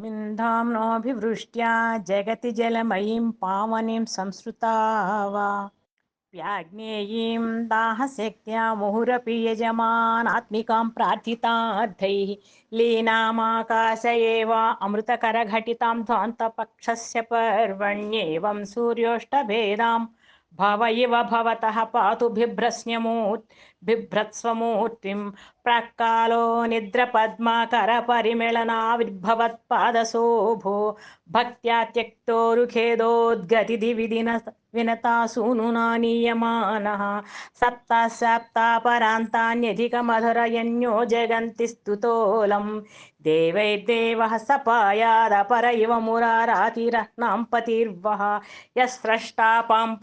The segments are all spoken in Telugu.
गोमिन्धाम्नोऽभिवृष्ट्या जगति जलमयीं पावनीं संसृता वा। व्याज्ञेयीं दाहशक्त्या मुहुरपि यजमानात्मिकां प्रार्थितार्थैः लीनामाकाश एव अमृतकरघटितां ध्वान्तपक्षस्य पर्वण्येवं सूर्योष्टभेदां भव इव भवतः पातु बिभ्रस्न्यमूर् बिभ्रत्स्वमूर्तिं प्राक्कालो निद्रपद्माकरपरिमेलनाविर्भवत्पादशोभो భక్త్యా త్యక్తోరుఖేదోద్గతి విదిన వినతాసూనునానీయమాన మధురయన్యో జగంతి స్థుతోలం దేవైర్దేవ సపాయాదపర ఇవ మురారాతిరహ్నాం పతిర్వ యస్రష్టాపాం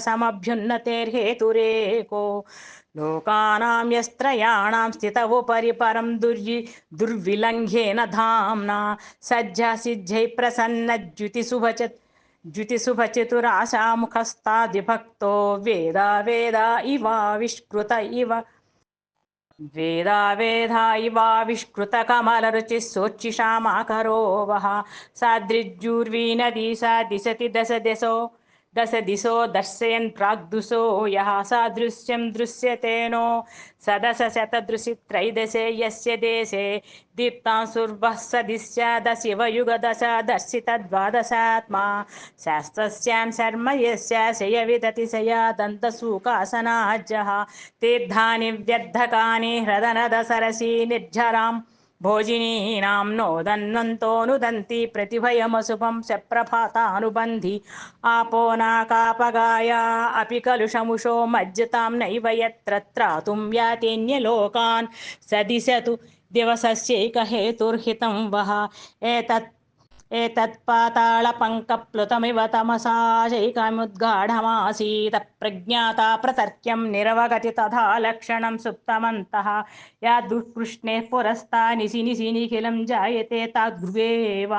సమభ్యున్నతేర్హేతురేకో लोकानां यस्त्रयाणां स्थितवुपरि परं दुर्यि दुर्विलङ्घ्येन धाम्ना सज्जासिज्जै प्रसन्नद्युतिशुभच द्युतिशुभचतुराशामुखस्ताद्विभक्तो वेदा वेदा इवाविष्कृत इव वेदा वेधा इवाविष्कृतकमलरुचिः सोच्छिषामाकरो वः सादृज्यूर्वी नदी सा दिशति दश दिशो दश दिशो दर्शयन् प्राग्दुशो, यः सादृश्यं दृश्यते नो। त्रैदशे यस्य देशे दीप्तांशुर्वः सदिश्चादशिवयुगदशादर्शितद्वादशात्मा शास्त्रस्यां शर्म यस्याशय विदतिशया दन्तसूकासनाज्यः तीर्थानि व्यर्थकानि हृदनदसरसि निर्झराम्। భోజినీనాం నోదన్వంతోనుదంతి ప్రతిభయమశుభం శప్రభాతానుబంధి ఆపోనాకాపగాయ అపి కలుషముషో మజ్జతాం నైవ యత్రత్రాతుం యాతేన్యలోకాన్ సదిశతు दिवसस्यैकहेतुर्हितं वः एतत् एतत्पाताळपङ्कप्लुतमिव तमसा चैकमुद्गाढमासीत् प्रज्ञाता प्रतर्क्यं निरवगति तथा लक्षणं सुप्तमन्तः। यादुत्कृष्णे पुरस्ता निशि निखिलं जायते ताद्ध्रुवेव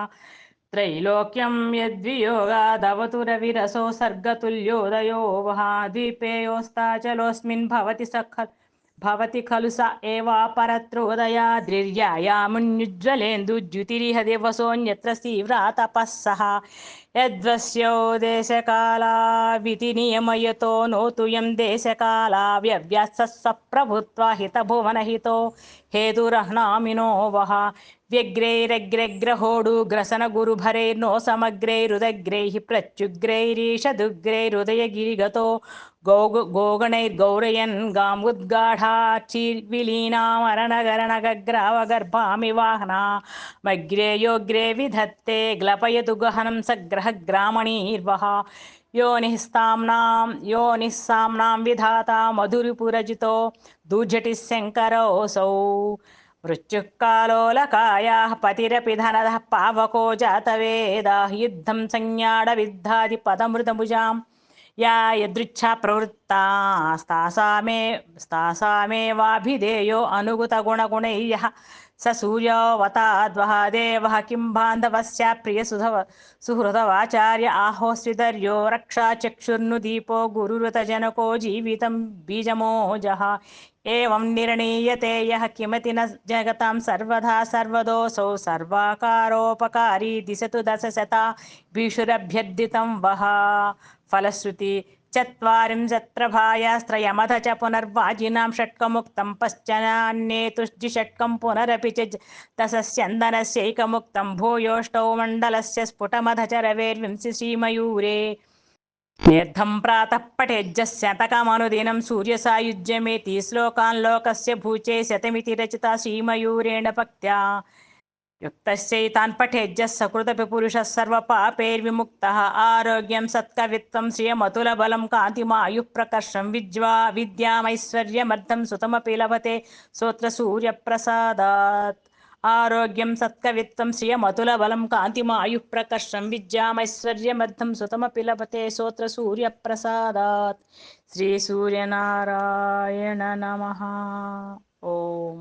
त्रैलोक्यं यद्वियोगादवतु रविरसो सर्गतुल्योदयो। वः द्वीपेयोस्ताचलोऽस्मिन् भवति భవతి ఖలు స ఏవాపరత్రోదయా ద్రిర్యాయామున్యుజ్వలేందు ద్యుతిరిహ దేవసోన్యత్ర తీవ్రా తపస్సహ. యద్వస్యో దేశకాలావితి నియమయతో నోతు యం దేశకాలావ్యవ్యాత్స ప్రభుత్వ హితభువనహితో హేతురహ్నామినో వహ వ్యగ్రైరగ్రగ్రహోడు గ్రసన గురుభరైర్నో సమగ్రైరుదగ్రై ప్రత్యుగ్రైరీషదుగ్రైరుదయగిరిగతో గౌ గోగణైర్గౌరయన్ గాం ఉద్గాఢాచిర్విలీనామరణగరణగ్రావగర్భామి వాహనా మగ్రేయోగ్రే విధత్తే గ్లపయతు గహనం సగ్ర साम्नां योनिः साम्नां विधाता मधुरिपुरजितो दुर्झटिः शङ्करोऽसौ मृत्युकालोलकायाः पतिरपि धनदः पावको जातवेदाः युद्धं संज्ञाडविद्धादिपदमृतभुजां या यदृच्छा प्रवृत्तास्तासामे स्तासामेवाभिधेयो अनुगुतगुणगुणैः स सूर्योऽवताद्वः देवः किं बान्धवस्य प्रियसुधव सुहृदवाचार्य आहोस्वितर्यो रक्षाचक्षुर्नुदीपो गुरुऋतजनको जीवितं बीजमोजः। एवं निर्णीयते यः किमति न जगतां सर्वदा सर्वदोऽसौ सर्वाकारोपकारी दिशतु दशशता भीषुरभ्यर्दितं वः। फलश्रुति चत्वारिंशत्प्रभायास्त्रयमथ च पुनर्वाजिनां षट्कमुक्तं पश्चनान्येतुष्टिषट्कं पुनरपि च दशस्यन्दनस्यैकमुक्तं भूयोष्टौ मण्डलस्य स्फुटमथ च रवेर्विंसि श्रीमयूरे तीर्थं प्रातः पठेज्जस्यतकमनुदिनं सूर्यसायुज्यमेति श्लोकान् लोकस्य యుక్తశ్చైతాన్ పఠేజ్య సకృతపి పురుష సర్వపాపైర్విముక్త. ఆరోగ్యం సత్కవిత్వం శ్రియమతుల బలం కాంతిమాయు ప్రకర్షం విజ్వా విద్యామైశ్వర్యమర్థం సుతమపి లభతే సోత్ర సూర్యప్రసాదాత్ ఆరోగ్యం సత్కవిత్వం శ్రియమతుల బలం కాంతిమాయు ప్రకర్షం విద్యామైశ్వర్యమర్థం సుతమపి లభతే సోత్ర సూర్యప్రసాదాత్ శ్రీ సూర్యనారాయణ నమ. ఓం.